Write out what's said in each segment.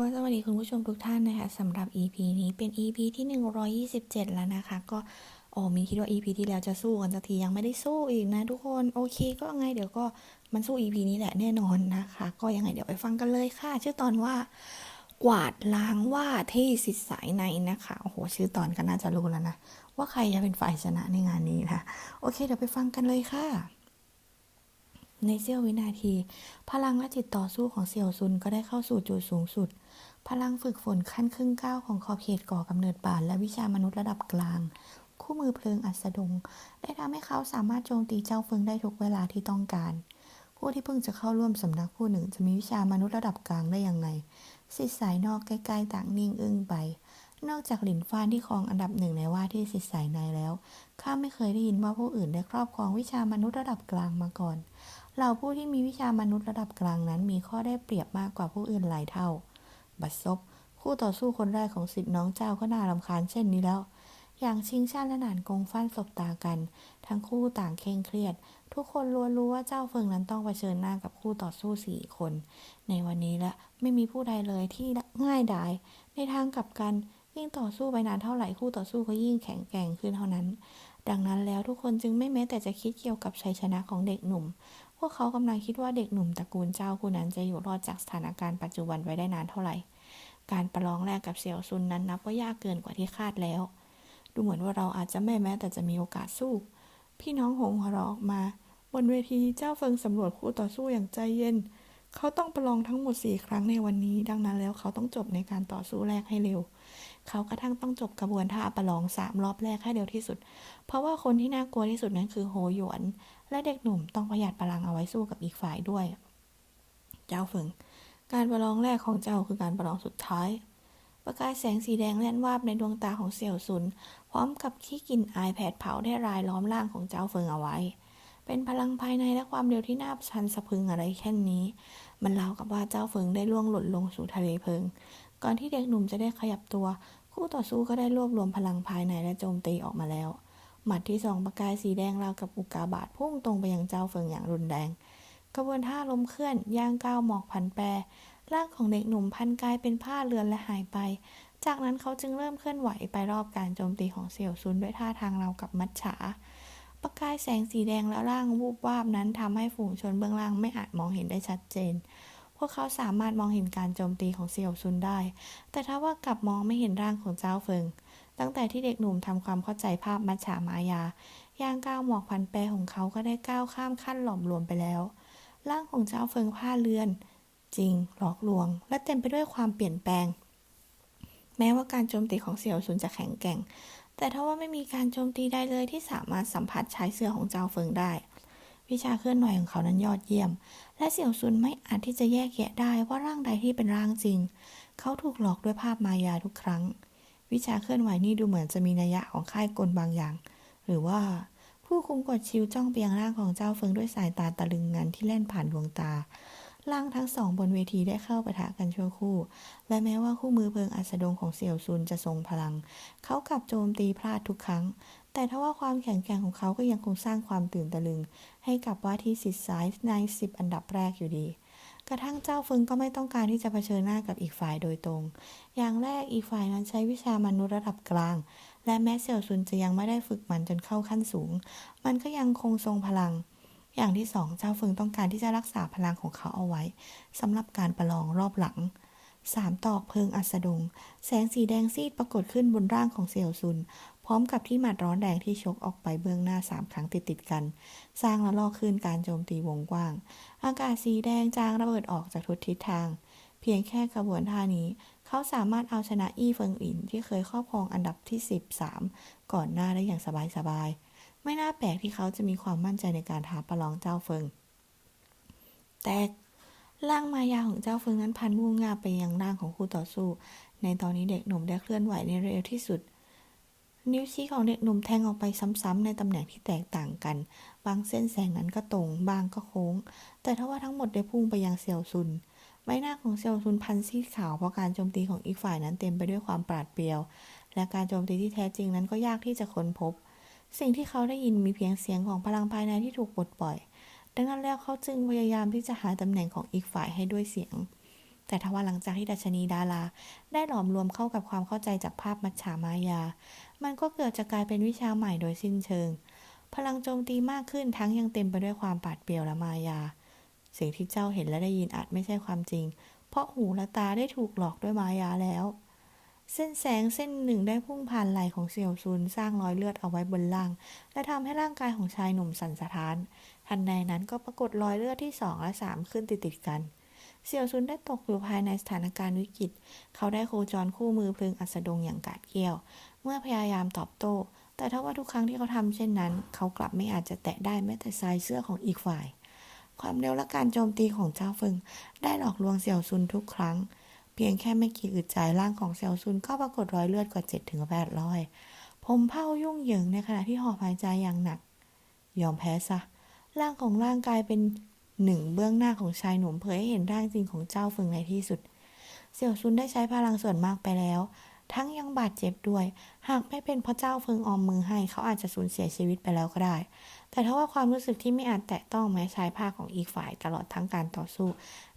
ก็สวัสดีคุณผู้ชมทุกท่านนะคะสำหรับ EP นี้เป็น EP ที่ 127 แล้วนะคะ ก็โอ้มีคิดว่า EP ที่แล้วจะสู้กันสักทียังไม่ได้สู้อีกนะทุกคนโอเค ก็ไงเดี๋ยวก็มันสู้ EP นี้แหละแน่นอนนะคะ ก็ยังไงเดี๋ยวไปฟังกันเลยค่ะ ชื่อตอนว่ากวาดล้างว่าที่สิทธิสายในนะคะโอ้โหชื่อตอนก็น่าจะรู้แล้วนะว่าใครจะเป็นฝ่ายชนะในงานนี้นะโอเค เดี๋ยวไปฟังกันเลยค่ะ ในเสี้ยววินาที พลังและจิตต่อสู้ของเสี่ยวซุนก็ได้เข้าสู่จุดสูงสุด พลังฝึกฝนขั้นครึ่งก้าวของขอบเขตก่อกำเนิดบาทและวิชามนุษย์ระดับกลาง คู่มือเพลิงอัสดง ได้ทำให้เขาสามารถโจมตีเจ้าเฟิงได้ทุกเวลาที่ต้องการ ผู้ที่เพิ่งจะเข้าร่วมสำนักผู้หนึ่งจะมีวิชามนุษย์ระดับกลางได้อย่างไรสิทธิสายนอกใกล้ๆต่างนิ่งอึ้งไป นอกจากหลินฟานที่ครองอันดับหนึ่งในว่าที่สิทธิสายในแล้ว ข้าไม่เคยได้ยินว่าผู้อื่นได้ครอบครองวิชามนุษย์ระดับกลางมาก่อน เหล่าผู้ที่มีวิชามนุษย์ระดับกลางนั้น มีข้อได้เปรียบมากกว่าผู้อื่นหลายเท่า บัดซบ คู่ต่อสู้คนแรกของสิทธิ์น้องเจ้าก็น่ารำคาญเช่นนี้แล้ว อย่างชิงชาและหนานกงฟันสบตากัน ทั้งคู่ต่างเคร่งเครียด ทุกคนล้วนรู้ว่าเจ้าเฟิงนั้นต้องเผชิญหน้ากับคู่ต่อสู้สี่คน ในวันนี้ละไม่มีผู้ใดเลยที่ง่ายดาย ในทางกลับกันยิ่งต่อสู้ไปนานเท่าไหร่คู่ต่อสู้ก็ยิ่งแข็งแกร่งขึ้นเท่านั้น ดังนั้นแล้วทุกคนจึงไม่แม้แต่จะคิดเกี่ยวกับชัยชนะของเด็กหนุ่ม พวกเขากำลังคิดว่าเด็กหนุ่มตระกูลเจ้าผู้นั้นจะอยู่รอดจากสถานการณ์ปัจจุบันไว้ได้นานเท่าไหร่ การประลองแรกกับเสี่ยวซุนนั้นนับว่ายากเกินกว่าที่คาดแล้ว ดูเหมือนว่าเราอาจจะไม่แม้แต่จะมีโอกาสสู้ พี่น้องหงหัวเราะออกมา บนเวทีเจ้าเฟิงสำรวจคู่ต่อสู้อย่างใจเย็น เขาต้องประลองทั้งหมดสี่ครั้งในวันนี้ ดังนั้นแล้วเขาต้องจบในการต่อสู้แรกให้เร็ว เขากระทั่งต้องจบกระบวนท่าประลองสามรอบแรกให้เร็วที่สุด เพราะว่าคนที่น่ากลัวที่สุดนั้นคือโฮหยวน และเด็กหนุ่มต้องประหยัดพลังเอาไว้สู้กับอีกฝ่ายด้วย เจ้าเฟิงการประลองแรกของเจ้าคือการประลองสุดท้าย ประกายแสงสีแดงแล่นวาบในดวงตาของเสี่ยวซุน พร้อมกับขี้กลิ่นอายแผดเผาได้รายล้อมร่างของเจ้าเฟิงเอาไว้ เป็นพลังภายในและความเร็วที่น่าชันสะพึงอะไรแค่นี้ มันรากับว่าเจ้าเฟิงได้ล่วงหล่นลงสู่ทะเลเพลิง ก่อนที่เด็กหนุ่มจะได้ขยับตัว คู่ต่อสู้ก็ได้รวบรวมพลังภายในและโจมตีออกมาแล้ว หมัดที่สองประกายสีแดงราวกับอุกาบาตพุ่งตรงไปยังเจ้าเฟิงอย่างรุนแรงกระบวนท่าลมเคลื่อนย่างก้าวหมอกผันแปรร่างของเด็กหนุ่มพันกายเป็นผ้าเรือนและหายไป จากนั้นเขาจึงเริ่มเคลื่อนไหวไปรอบการโจมตีของเสี่ยวซุนด้วยท่าทางราวกับมัจฉา ประกายแสงสีแดงและร่างวูบวาบนั้นทำให้ฝูงชนเบื้องล่างไม่อาจมองเห็นได้ชัดเจน พวกเขาสามารถมองเห็นการโจมตีของเสี่ยวซุนได้ แต่ถ้าว่ากลับมองไม่เห็นร่างของเจ้าเฟิง ตั้งแต่ที่เด็กหนุ่มทำความเข้าใจภาพมัจฉามายา ย่างก้าวหมอกพันแปรของเขาก็ได้ก้าวข้ามขั้นหลอมรวมไปแล้ว ร่างของเจ้าเฟิงผ้าเรือน จริง หลอกลวง และเต็มไปด้วยความเปลี่ยนแปลง แม้ว่าการโจมตีของเสี่ยวซุนจะแข็งแกร่ง แต่ถ้าว่าไม่มีการโจมตีใดเลยที่สามารถสัมผัสชายเสื้อของเจ้าเฟิงได้ วิชาเคลื่อนไหวของเขานั้นยอดเยี่ยม และเสี่ยวซุนไม่อาจที่จะแยกแยะได้ว่าร่างใดที่เป็นร่างจริง เขาถูกหลอกด้วยภาพมายาทุกครั้ง วิชาเคลื่อนไหวนี่ดูเหมือนจะมีนัยยะของค่ายกลบางอย่าง หรือว่าผู้คุมกดชิวจ้องไปยังร่างของเจ้าเฟิงด้วยสายตาตะลึงงันที่แล่นผ่านดวงตา ร่างทั้งสองบนเวทีได้เข้าปะทะกันชั่วคู่ และแม้ว่าคู่มือเพลิงอัสดงของเสี่ยวซุนจะทรงพลัง เขากลับโจมตีพลาดทุกครั้ง แต่ทว่าความแข็งแกร่งของเขาก็ยังคงสร้างความตื่นตะลึง ให้กับว่าที่สิทธิ์สายในสิบอันดับแรกอยู่ดี กระทั่งเจ้าเฟิงก็ไม่ต้องการที่จะเผชิญหน้ากับอีกฝ่ายโดยตรง อย่างแรกอีกฝ่ายนั้นใช้วิชามนุษย์ระดับกลาง และแม้เสี่ยวซุนจะยังไม่ได้ฝึกมันจนเข้าขั้นสูง มันก็ยังคงทรงพลัง อย่างที่สองเจ้าเฟิงต้องการที่จะรักษาพลังของเขาเอาไว้สำหรับการประลองรอบหลังสามตอกเพลิงอัสดง แสงสีแดงซีดปรากฏขึ้นบนร่างของเสี่ยวซุน พร้อมกับที่หมัดร้อนแรงที่ชกออกไปเบื้องหน้าสามครั้งติดติดๆกัน สร้างและลอกขึ้นการโจมตีวงกว้าง อากาศสีแดงจางระเบิดออกจากทุกทิศทาง เพียงแค่กระบวนท่านี้ เขาสามารถเอาชนะอี้เฟิงอินที่เคยครอบครองอันดับที่ 13 ก่อนหน้าได้อย่างสบายๆ ไม่น่าแปลกที่เขาจะมีความมั่นใจในการท้าประลองเจ้าเฟิง แต่ร่างมายาของเจ้าเฟิงนั้นพันมุ่งงาไปยังร่างของคู่ต่อสู้ ในตอนนี้เด็กหนุ่มได้เคลื่อนไหวในเร็วที่สุด นิ้วชี้ของเด็กหนุ่มแทงออกไปซ้ำๆในตำแหน่งที่แตกต่างกัน บางเส้นแสงนั้นก็ตรง บางก็โค้ง แต่ทว่าทั้งหมดได้พุ่งไปยังเซียวซุนใบหน้าของเซียวซุนพันซีดขาวเพราะการโจมตีของอีกฝ่ายนั้นเต็มไปด้วยความปราดเปรียว และการโจมตีที่แท้จริงนั้นก็ยากที่จะค้นพบ สิ่งที่เขาได้ยินมีเพียงเสียงของพลังภายในที่ถูกปลดปล่อย ดังนั้นแล้วเขาจึงพยายามที่จะหาตำแหน่งของอีกฝ่ายให้ด้วยเสียง แต่ทว่าหลังจากที่ดัชนีดารา ได้หลอมรวมเข้ากับความเข้าใจจากภาพมัจฉามายา มันก็เกิดจะกลายเป็นวิชาใหม่โดยสิ้นเชิง พลังโจมตีมากขึ้นทั้งยังเต็มไปด้วยความปาดเปรียวและมายา สิ่งที่เจ้าเห็นและได้ยินอาจไม่ใช่ความจริง เพราะหูและตาได้ถูกหลอกด้วยมายาแล้ว เส้นแสงเส้นหนึ่งได้พุ่งผ่านไหล่ของเสี่ยวซุนสร้างรอยเลือดเอาไว้บนล่าง และทำให้ร่างกายของชายหนุ่มสั่นสะท้าน ทันใดนั้นก็ปรากฏรอยเลือดที่สองและสามขึ้นติดๆกัน เสี่ยวซุนได้ตกอยู่ภายในสถานการณ์วิกฤต เขาได้โคจรคู่มือเพลิงอัสดงอย่างกาดเกี้ยว เมื่อพยายามตอบโต้ แต่ถ้าว่าทุกครั้งที่เขาทำเช่นนั้น เขากลับไม่อาจจะแตะได้แม้แต่สายเสื้อของอีกฝ่าย ความเร็วและการโจมตีของเจ้าเฟิงได้หลอกลวงเสี่ยวซุนทุกครั้ง เพียงแค่ไม่กี่อึดใจร่างของเสี่ยวซุนก็ปรากฏรอยเลือดกว่า7ถึง8รอย ผมเผ้ายุ่งเหยิงในขณะที่หอบหายใจอย่างหนัก ยอมแพ้ซะ ร่างของร่างกายเป็นหนึ่งเบื้องหน้าของชายหนุ่มเผยให้เห็นร่างจริงของเจ้าเฟิงในที่สุดเสี่ยวซุนได้ใช้พลังส่วนมากไปแล้ว ทั้งยังบาดเจ็บด้วย หากไม่เป็นเพราะเจ้าเฟิงออมมือให้ เขาอาจจะสูญเสียชีวิตไปแล้วก็ได้ แต่ถ้าว่าความรู้สึกที่ไม่อาจแตะต้องแม้ชายผ้าของอีกฝ่ายตลอดทั้งการต่อสู้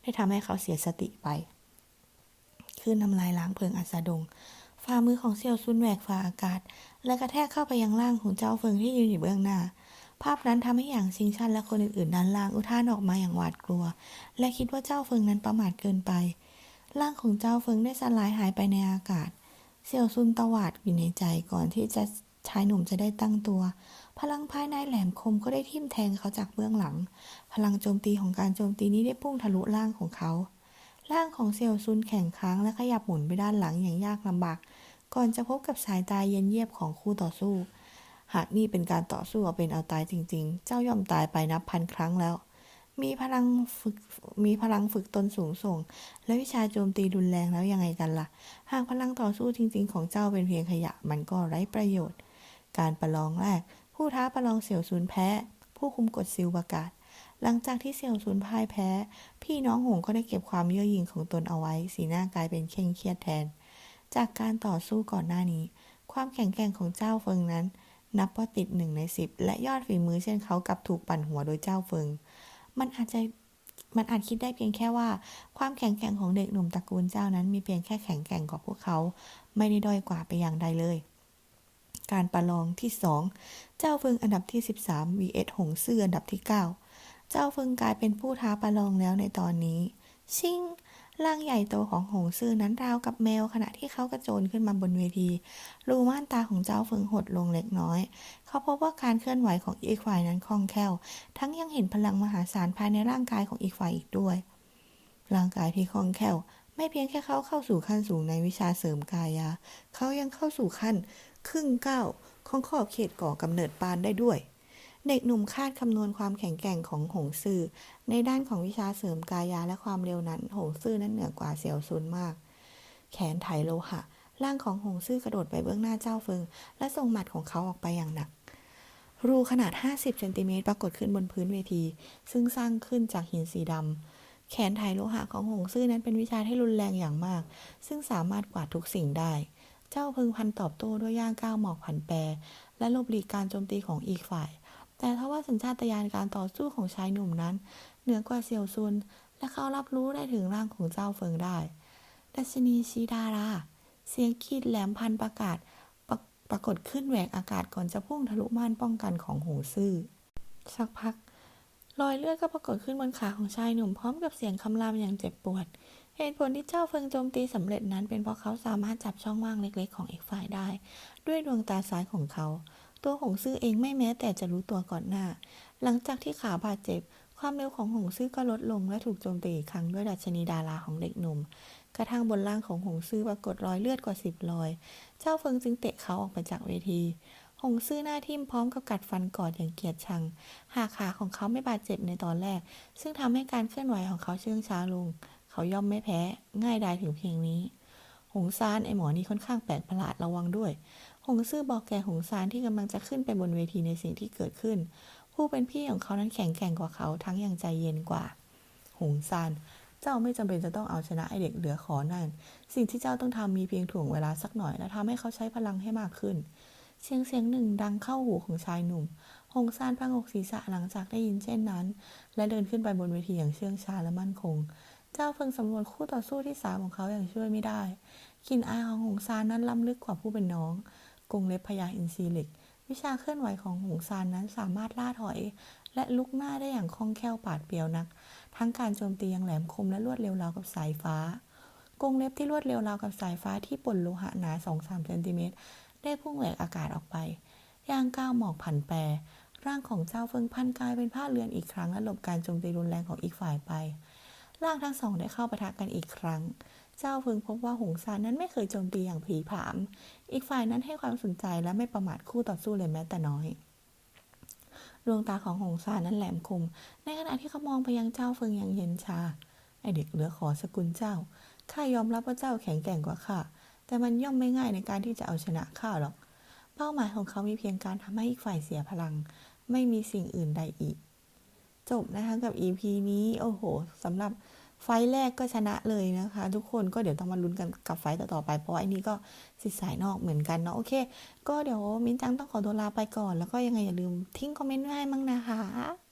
ได้ทำให้เขาเสียสติไป คืนน้ำลายล้างเพลิงอัสดง ฝ่ามือของเซียวซุนแหวกฝ่าอากาศ และกระแทกเข้าไปยังร่างของเจ้าเฟิงที่ยืนอยู่เบื้องหน้า ภาพนั้นทำให้อย่างซิงชันและคนอื่นๆด้านล่างอุทานออกมาอย่างหวาดกลัว และคิดว่าเจ้าเฟิงนั้นประมาทเกินไป ร่างของเจ้าเฟิงได้สลายหายไปในอากาศ เซียวซุนตวาดอยู่ในใจก่อนที่จะชายหนุ่มจะได้ตั้งตัว พลังภายในแหลมคมก็ได้ทิ่มแทงเขาจากเบื้องหลัง พลังโจมตีของการโจมตีนี้ได้พุ่งทะลุร่างของเขา ร่างของเซียวซุนแข็งค้างและขยับหมุนไปด้านหลังอย่างยากลำบาก ก่อนจะพบกับสายตายเย็นเยียบของคู่ต่อสู้ หากนี่เป็นการต่อสู้เอาเป็นเอาตายจริง ๆ เจ้ายอมตายไปนับพันครั้งแล้ว มีพลังฝึกมีพลังฝึกตนสูงส่ง และวิชาโจมตีรุนแรงแล้วยังไงกันล่ะ หากพลังต่อสู้จริง ๆ ของเจ้าเป็นเพียงขยะมันก็ไร้ประโยชน์ การประลองแรก ผู้ท้าประลองเสี่ยวซุนแพ้ ผู้คุมกฎซิลประกาศ หลังจากที่เสี่ยวซุนพ่ายแพ้ พี่น้องหงก็ได้เก็บความเย่อหยิ่งของตนเอาไว้ สีหน้ากลายเป็นเคร่งเครียดแทน จากการต่อสู้ก่อนหน้านี้ ความแข็งแกร่งของเจ้าเฟิงนั้น นับว่าติดหนึ่งในสิบและยอดฝีมือเช่นเขากับถูกปั่นหัวโดยเจ้าเฟิง มันอาจจะมันอาจคิดได้เพียงแค่ว่า ความแข็งแกร่งของเด็กหนุ่มตระกูลเจ้านั้นมีเพียงแค่แข็งแกร่งกว่าพวกเขา ไม่ได้ด้อยกว่าไปอย่างใดเลย การประลองที่ 2 เจ้าเฟิงอันดับที่ 13 vs หงซื่ออันดับที่ 9 เจ้าเฟิงกลายเป็นผู้ท้าประลองแล้วในตอนนี้ ชิงร่างใหญ่โตของหงซื่อนั้นราวกับแมวขณะที่เขากระโจนขึ้นมาบนเวที รูม่านตาของเจ้าเฟิงหดลงเล็กน้อย เขาพบว่าการเคลื่อนไหวของอีกฝ่ายนั้นคล่องแคล่ว ทั้งยังเห็นพลังมหาศาลภายในร่างกายของอีกฝ่ายอีกด้วย ร่างกายที่คล่องแคล่ว ไม่เพียงแค่เขาเข้าสู่ขั้นสูงในวิชาเสริมกายา เขายังเข้าสู่ขั้น ครึ่งก้าวของขอบเขตก่อกำเนิดปานได้ด้วย เด็กหนุ่มคาดคำนวณความแข็งแกร่งของหงซื่อในด้านของวิชาเสริมกายาและความเร็วนั้นหงซื่อนั้นเหนือกว่าเสี่ยวซุนมาก แขนไถโลหะ ร่างของหงซื่อกระโดดไปเบื้องหน้าเจ้าเฟิง และส่งหมัดของเขาออกไปอย่างหนัก รูขนาด 50เซนติเมตรปรากฏขึ้นบนพื้นเวที ซึ่งสร้างขึ้นจากหินสีดำแขนไถโลหะของหงซื่อนั้นเป็นวิชาที่รุนแรงอย่างมาก ซึ่งสามารถกวาดทุกสิ่งได้เจ้าพึงพันตอบโต้ด้วยย่างก้าวหมอกผันแปร และลบหลีกการโจมตีของอีกฝ่าย แต่ทว่าสัญชาตญาณการต่อสู้ของชายหนุ่มนั้น เหนือกว่าเสี่ยวซุน และเขารับรู้ได้ถึงร่างของเจ้าเฟิงได้ ดัชนีชีดารา เสียงขีดแหลมพันประกาศปรปรากฏขึ้นแหวกอากาศก่อนจะพุ่งทะลุม่านป้องกันของหงซื่อ สักพัก รอยเลือดก็ปรากฏขึ้นบนขาของชายหนุ่มพร้อมกับเสียงคำรามอย่างเจ็บปวด เหตุผลที่เจ้าเฟิงโจมตีสำเร็จนั้นเป็นเพราะเขาสามารถจับช่องว่างเล็กๆ ของอีกฝ่ายได้ ด้วยดวงตาซ้ายของเขา ตัวหงซื่อเองไม่แม้แต่จะรู้ตัวก่อนหน้า หลังจากที่ขาบาดเจ็บ ความเร็วของหงซื่อก็ลดลงและถูกโจมตีอีกครั้งด้วยดัชนีดาราของเด็กหนุ่ม กระทั่งบนร่างของหงซื่อปรากฏรอยเลือดกว่าสิบรอย เจ้าเฟิงจึงเตะเขาออกไปจากเวที หงซื่อหน้าทิ่มพร้อมกับกัดฟันกอดอย่างเกียดชัง หากขาของเขาไม่บาดเจ็บในตอนแรก ซึ่งทำให้การเคลื่อนไหวของเขาเชื่องช้าลง เขาย่อมไม่แพ้ ง่ายดายถึงเพียงนี้ หงซานไอหมอนี่ค่อนข้างแปลกประหลาดระวังด้วย หงซื่อบอกแก่หงซานที่กำลังจะขึ้นไปบนเวทีในสิ่งที่เกิดขึ้น ผู้เป็นพี่ของเขานั้นแข็งแกร่งกว่าเขาทั้งยังใจเย็นกว่า หงซานเจ้าไม่จำเป็นจะต้องเอาชนะไอเด็กเหลือขอนั่น สิ่งที่เจ้าต้องทำมีเพียงถ่วงเวลาสักหน่อย และทำให้เขาใช้พลังให้มากขึ้น เสียงเสียงหนึ่งดังเข้าหูของชายหนุ่ม หงซานพังอกศีรษะหลังจากได้ยินเช่นนั้น และเดินขึ้นไปบนเวทีอย่างเชื่องช้าและมั่นคง เจ้าเฟิงสำรวจคู่ต่อสู้ที่สามของเขาอย่างช่วยไม่ได้กลิ่นอายของหงซานนั้นล้ำลึกกว่าผู้เป็นน้อง กรงเล็บพญาอินทรีเหล็ก วิชาเคลื่อนไหวของหงซานนั้นสามารถล่าถอย และลุกหน้าได้อย่างคล่องแคล่วปาดเปรียวนัก ทั้งการโจมตีอย่างแหลมคมและรวดเร็วราวกับสายฟ้ากรงเล็บที่รวดเร็วราวกับสายฟ้าที่ป่นโลหะหนา2-3เซนติเมตรได้พุ่งแหวกอากาศออกไป ย่างก้าวหมอกผันแปร ร่างของเจ้าเฟิงพันกลายเป็นผ้าเรือนอีกครั้งและหลบการโจมตีรุนแรงของอีกฝ่ายไป ร่างทั้งสองได้เข้าปะทะกันอีกครั้ง เจ้าเฟิงพบว่าหงซานนั้นไม่เคยโจมตีอย่างผีผาม อีกฝ่ายนั้นให้ความสนใจและไม่ประมาทคู่ต่อสู้เลยแม้แต่น้อย ดวงตาของหงซานนั้นแหลมคม ในขณะที่เขามองไปยังเจ้าเฟิงอย่างเย็นชา ไอเด็กเหลือขอสกุลเจ้า ข้ายอมรับว่าเจ้าแข็งแกร่งกว่าข้า แต่มันย่อมไม่ง่ายในการที่จะเอาชนะข้าหรอก เป้าหมายของเขามีเพียงการทำให้อีกฝ่ายเสียพลัง ไม่มีสิ่งอื่นใดอีก จบนะคะกับ EP นี้โอ้โหสำหรับไฟแรกก็ชนะเลยนะคะ ทุกคนก็เดี๋ยวต้องมาลุ้นกันกับไฟต่อๆไป เพราะไอ้นี้ก็สิทธิ์สายนอกเหมือนกันเนาะโอเค ก็เดี๋ยวมิ้นจังต้องขอตัวลาไปก่อน แล้วก็ยังไงอย่าลืมทิ้งคอมเมนต์ไว้ให้มั่งนะคะ